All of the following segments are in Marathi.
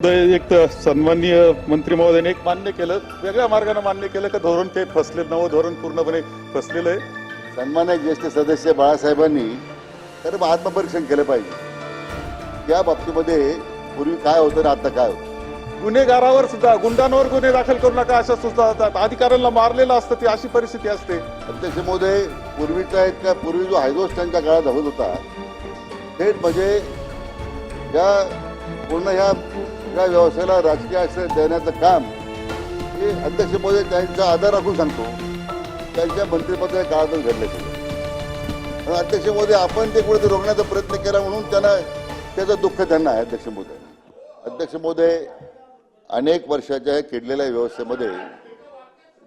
एक तर सन्माननीय मंत्री महोदयाने एक मान्य केलं. वेगळ्या मार्गाने मान्य केलं का धोरण ते फसले नवं धोरण पूर्णपणे फसलेलं आहे. सन्मान्य ज्येष्ठ सदस्य बाळासाहेबांनी तर आत्मपरीक्षण केलं पाहिजे. त्या बाबतीमध्ये पूर्वी काय होतं ना आता काय होतं? गुन्हेगारावर सुद्धा गुंडांवर गुन्हे दाखल करू नका अशा सुद्धा असतात अधिकाऱ्यांना मारलेलं असतं ती अशी परिस्थिती असते. अध्यक्ष महोदय पूर्वीचा एक पूर्वी जो हायदोस त्यांच्या काळात होत होता थेट म्हणजे या पूर्ण ह्या या व्यवसायाला राजकीय आश्रय देण्याचं काम हे अध्यक्ष मोदी त्यांचा आधार राखून सांगतो. त्यांच्या मंत्रिपदाच्या काळातच घडले गेले अध्यक्ष मोदी आपण ते कुठेतरी रोखण्याचा प्रयत्न केला म्हणून त्यांना त्याचं दुःख त्यांना आहे अध्यक्ष मोदी अध्यक्ष मोदी अनेक वर्षाच्या या किडलेल्या व्यवस्थेमध्ये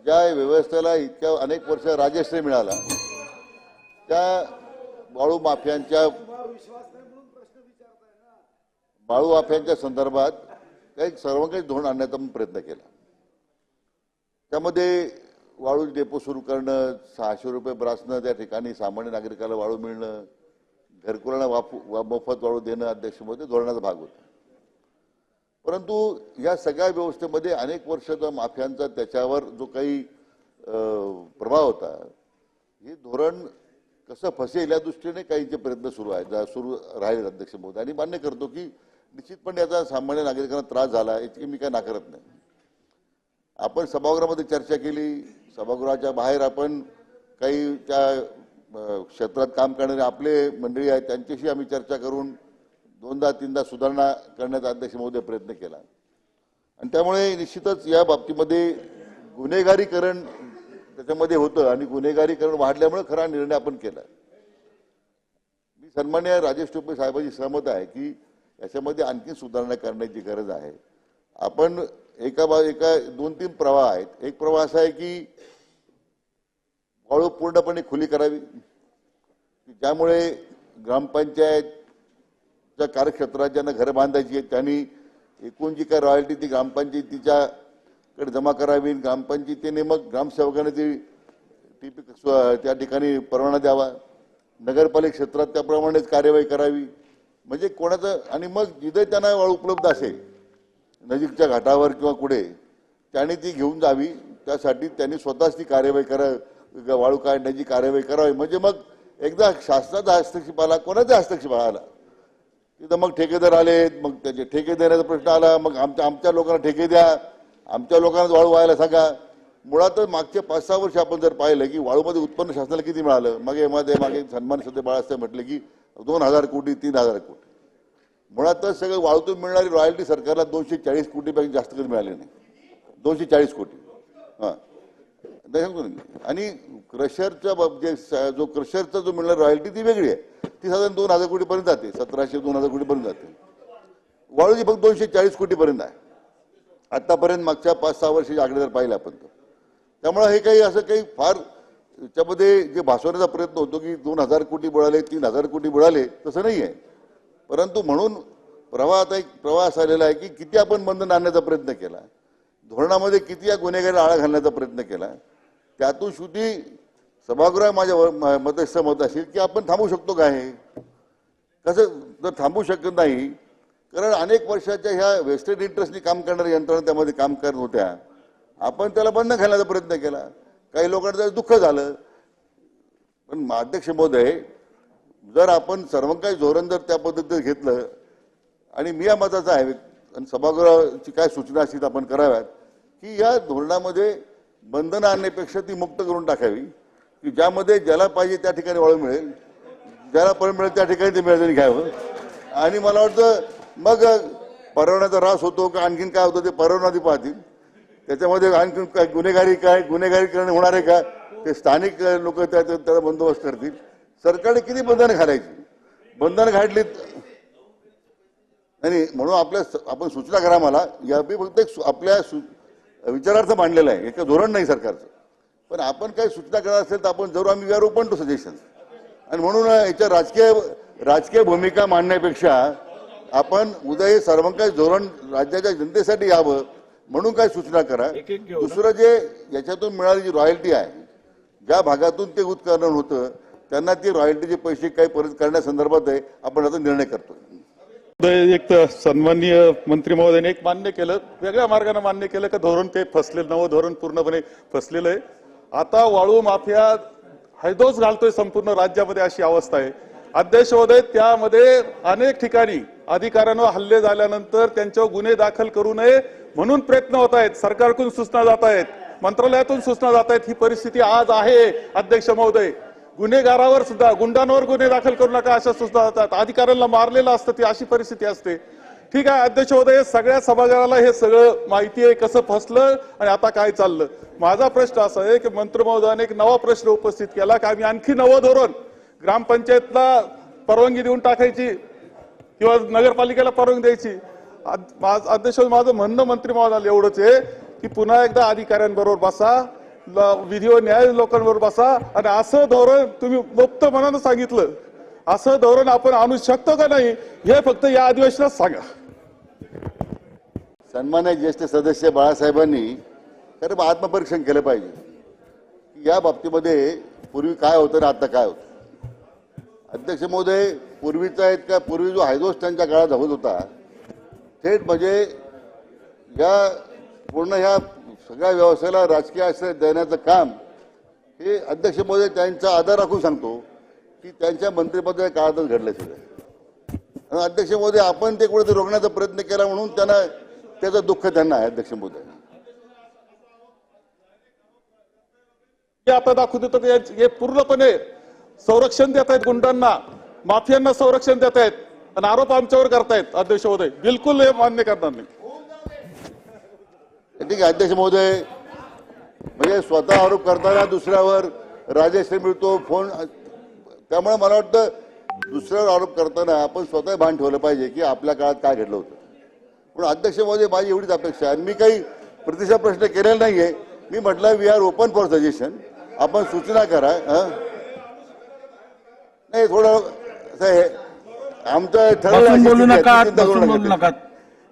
ज्या व्यवस्थेला इतक्या अनेक वर्ष राजश्री मिळाला त्या वाळू माफियांच्या वाळू माफियांच्या संदर्भात काही सर्वांकाही धोरण आणण्याचा मी प्रयत्न केला. त्यामध्ये वाळू डेपो सुरू करणं सहाशे रुपये ब्रासनं त्या ठिकाणी सामान्य नागरिकाला वाळू मिळणं घरकुलांना वाफ वा- मोफत वाळू देणं अध्यक्षमध्ये धोरणाचा भाग होता. परंतु या सगळ्या व्यवस्थेमध्ये अनेक वर्षाचा माफ्यांचा त्याच्यावर जो काही प्रभाव होता हे धोरण कसं फसेल या दृष्टीने काहींचे प्रयत्न सुरू आहेत सुरू राहिले अध्यक्ष मोदी आणि मान्य करतो की निश्चितपणे याचा सामान्य नागरिकांना त्रास झाला याची मी काय नाकारत नाही. आपण सभागृहामध्ये चर्चा केली सभागृहाच्या बाहेर आपण काही त्या क्षेत्रात काम करणारे आपले मंडळी आहेत त्यांच्याशी आम्ही चर्चा करून दोनदा तीनदा सुधारणा करण्याचा अध्यक्ष महोदय प्रयत्न केला. आणि त्यामुळे निश्चितच या बाबतीमध्ये गुन्हेगारीकरण त्याच्यामध्ये होतं आणि गुन्हेगारीकरण वाढल्यामुळे खरा निर्णय आपण केला. मी सन्मान्य राजेश टोपे साहेबांशी सहमत आहे की याच्यामध्ये आणखी सुधारणा करण्याची गरज आहे. आपण एका बा एका दोन तीन प्रवाह आहेत. एक प्रवाह असा आहे की वाळू पूर्णपणे खुली करावी. ज्यामुळे ग्रामपंचायतच्या कार्यक्षेत्रात ज्यांना घरं बांधायची आहेत त्यांनी एकूण जी काय रॉयल्टी ती ग्रामपंचायतीच्याकडे जमा करावी. ग्रामपंचायतीने मग ग्रामसेवकाने ती ती त्या ठिकाणी परवाना द्यावा. नगरपालिका क्षेत्रात त्याप्रमाणेच कार्यवाही करावी. म्हणजे कोणाचं आणि मग जिथे त्यांना वाळू उपलब्ध असेल नजीकच्या घाटावर किंवा कुठे त्याने ती घेऊन जावी. त्यासाठी त्यांनी स्वतःच ती कार्यवाही करा वाळू काढण्याची कार्यवाही करावी. म्हणजे मग एकदा शासनाचा हस्तक्षेप आला कोणाचा हस्तक्षेप आला? तिथं मग ठेकेदार आलेत मग त्याचे ठेके देण्याचा प्रश्न आला मग आमच्या आमच्या लोकांना ठेके द्या आमच्या लोकांना वाळू व्हायला सांगा. मुळातच मागचे पाच सहा वर्ष आपण जर पाहिलं की वाळूमध्ये उत्पन्न शासनाला किती मिळालं? मागे मध्ये मागे सन्मान सध्या बाळासाहेब म्हटले की दोन हजार कोटी तीन हजार कोटी. मुळातच सगळं वाळूतून मिळणारी रॉयल्टी सरकारला दोनशे चाळीस कोटीपेक्षा जास्त कधी मिळाली नाही. दोनशे चाळीस कोटी. हां. आता सांगतो ना आणि क्रशरच्या जे जो क्रशरचा जो मिळणार रॉयल्टी ती वेगळी आहे. ती साधारण दोन हजार कोटीपर्यंत जाते. सतराशे दोन हजार कोटीपर्यंत जाते. वाळूची फक्त दोनशे चाळीस कोटीपर्यंत आहे. आत्तापर्यंत मागच्या पाच सहा वर्षाची आकडे जर पाहिलं आपण तर. त्यामुळं हे काही असं काही फार त्याच्यामध्ये जे भासवण्याचा प्रयत्न होतो की दोन हजार कोटी बुडाले तीन हजार कोटी बुडाले तसं नाही आहे परंतु म्हणून प्रवाह आता एक प्रवास आलेला आहे की किती आपण बंधन आणण्याचा प्रयत्न केला धोरणामध्ये किती या गुन्हेगारी आळा घालण्याचा प्रयत्न केला त्यातून शेवटी सभागृह माझ्या व- मत असेल की आपण थांबू शकतो का हे? कसं जर थांबू शकत नाही कारण अनेक वर्षाच्या ह्या वेस्टेड इंटरेस्टनी काम करणाऱ्या यंत्रणा त्यामध्ये काम करत होत्या आपण त्याला बंद घालण्याचा प्रयत्न केला. काही लोकांचं दुःख झालं पण अध्यक्ष महोदय जर आपण सर्वंकाश धोरण जर त्या पद्धतीत घेतलं आणि मी या मताचा आहे आणि सभागृहाची काय सूचना असतील आपण कराव्यात की या धोरणामध्ये बंधनं आणण्यापेक्षा ती मुक्त करून टाकावी की ज्यामध्ये ज्याला पाहिजे त्या ठिकाणी वळण मिळेल ज्याला पण मिळेल त्या ठिकाणी ते मिळेल घ्यावं. आणि मला वाटतं मग परवण्याचा रास होतो का आणखीन काय होतं ते परवाना पाहतील. त्याच्यामध्ये आणखीन काय गुन्हेगारी काय गुन्हेगारी करणे होणार आहे का? ते स्थानिक लोक त्या त्याचा बंदोबस्त करतील. सरकारने किती बंधनं घालायची? बंधनं घातली नाही म्हणून आपल्या आपण सूचना करा मला. या फक्त एक सु- आपल्या सु- विचारार्थ मांडलेलं आहे. एक धोरण नाही सरकारचं. पण आपण काही सूचना करणार असेल तर आपण जरूर आम्ही we are open to suggestion. आणि म्हणून याच्या राजकीय राजकीय भूमिका मांडण्यापेक्षा आपण उद्या हे सर्वंकाश धोरण राज्याच्या जनतेसाठी यावं. म्हणून काय सूचना करा दुसरं जे याच्यातून मिळाली जी रॉयल्टी आहे ज्या भागातून ते उत्खनन होतं त्यांना ती रॉयल्टीचे पैसे काही परत करण्यासंदर्भात आहे आपण आता निर्णय करतो एक तर सन्माननीय मंत्री महोदयाने एक मान्य केलं वेगळ्या मार्गाने मान्य केलं का धोरण ते फसलेलं नवं धोरण पूर्णपणे फसलेलं आहे. आता वाळू माफिया हैदोस घालतोय संपूर्ण राज्यामध्ये अशी अवस्था आहे. अध्यक्ष महोदय त्यामध्ये अनेक ठिकाणी अधिकाऱ्यांवर हल्ले झाल्यानंतर त्यांच्यावर गुन्हे दाखल करू नये म्हणून प्रयत्न होत आहेत. सरकारकडून सूचना जात आहेत. मंत्रालयातून सूचना जात आहेत. ही परिस्थिती आज आहे अध्यक्ष महोदय. गुन्हेगारावर सुद्धा गुंडांवर गुन्हे दाखल करू नका अशा सूचना जातात अधिकाऱ्यांना मारलेलं असतं ती अशी परिस्थिती असते. ठीक आहे अध्यक्ष महोदय सगळ्या सभागृहाला हे सगळं माहिती आहे कसं फसलं आणि आता काय चाललं? माझा प्रश्न असा आहे की मंत्रमहोदयाने एक नवा प्रश्न उपस्थित केला की आम्ही आणखी नवं धोरण ग्रामपंचायतला परवानगी देऊन टाकायची किंवा नगरपालिकेला परवानगी द्यायची. आज अध्यक्ष माझं म्हणणं मंत्री महोदयाला एवढंच आहे की पुन्हा एकदा अधिकाऱ्यांबरोबर बसा विधी व न्याय लोकांबरोबर बसा आणि असं धोरण तुम्ही मुक्त मनानं सांगितलं. असं धोरण आपण आणू शकतो का नाही हे फक्त या अधिवेशनात सांगा. सन्मान्य ज्येष्ठ सदस्य बाळासाहेबांनी खरं मग आत्मपरीक्षण केलं पाहिजे. या बाबतीमध्ये पूर्वी काय होतं आणि आता काय होतं? अध्यक्ष महोदय पूर्वीचा आहेत का पूर्वी जो हायदोस त्यांच्या काळात होत होता थेट म्हणजे या पूर्ण ह्या सगळ्या व्यवसायाला राजकीय आश्रय देण्याचं काम हे अध्यक्ष महोदय त्यांचा आदर राखून सांगतो की त्यांच्या मंत्रिपदाच्या काळातच घडलं सगळं. अध्यक्ष महोदय आपण ते कुठेतरी रोखण्याचा प्रयत्न केला म्हणून त्यांना त्याचं दुःख त्यांना आहे अध्यक्ष महोदय. आता दाखवू देतात हे पूर्णपणे संरक्षण देत आहेत गुंडांना. माफियांना संरक्षण देत आहेत आणि आरोप आमच्यावर करतायत अध्यक्ष महोदय. बिलकुल हे मान्य करणार नाही. ठीक आहे अध्यक्ष महोदय. म्हणजे स्वतः आरोप करताना दुसऱ्यावर राजेश मिळतो फोन त्यामुळे मला वाटतं दुसऱ्यावर आरोप करताना आपण स्वतः भान ठेवलं पाहिजे की आपल्या काळात काय घडलं होतं. पण अध्यक्ष महोदय माझी एवढीच अपेक्षा आहे. आणि मी काही प्रतिसाद प्रश्न केलेला नाहीये. मी म्हटलं we are open for suggestion आपण सूचना करा. नाही थोडं असं आहे. आमचं बसून अशी बोलू. नका बसून बोलू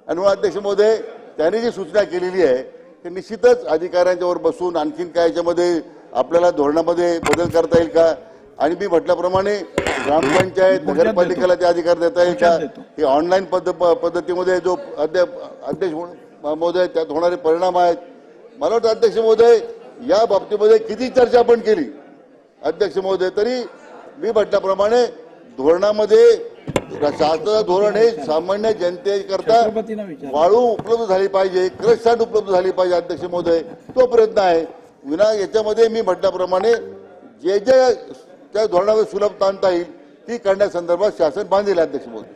आणि मग अध्यक्ष महोदय त्यांनी जी सूचना केलेली आहे ते निश्चितच अधिकाऱ्यांच्यावर बसून आणखीन काय याच्यामध्ये आपल्याला धोरणामध्ये बदल करता येईल का? आणि मी म्हटल्याप्रमाणे ग्रामपंचायत नगरपालिकेला ते अधिकार देता येईल का? देतो. हे ऑनलाईन पद्ध पद्धतीमध्ये जो अध्यक्ष अध्यक्ष महोदय त्यात होणारे परिणाम आहेत. मला वाटतं अध्यक्ष महोदय या बाबतीमध्ये किती चर्चा आपण केली? अध्यक्ष महोदय तरी मी म्हटल्याप्रमाणे धोरणामध्ये शासनाचं धोरण हे सामान्य जनतेकरता वाळू उपलब्ध झाली पाहिजे क्रश सँड उपलब्ध झाली पाहिजे अध्यक्ष महोदय. तो प्रयत्न आहे. विना याच्यामध्ये मी म्हटल्याप्रमाणे जे जे त्या धोरणावर सुलभता आणता येईल ती करण्यासंदर्भात शासन बांधील अध्यक्ष महोदय.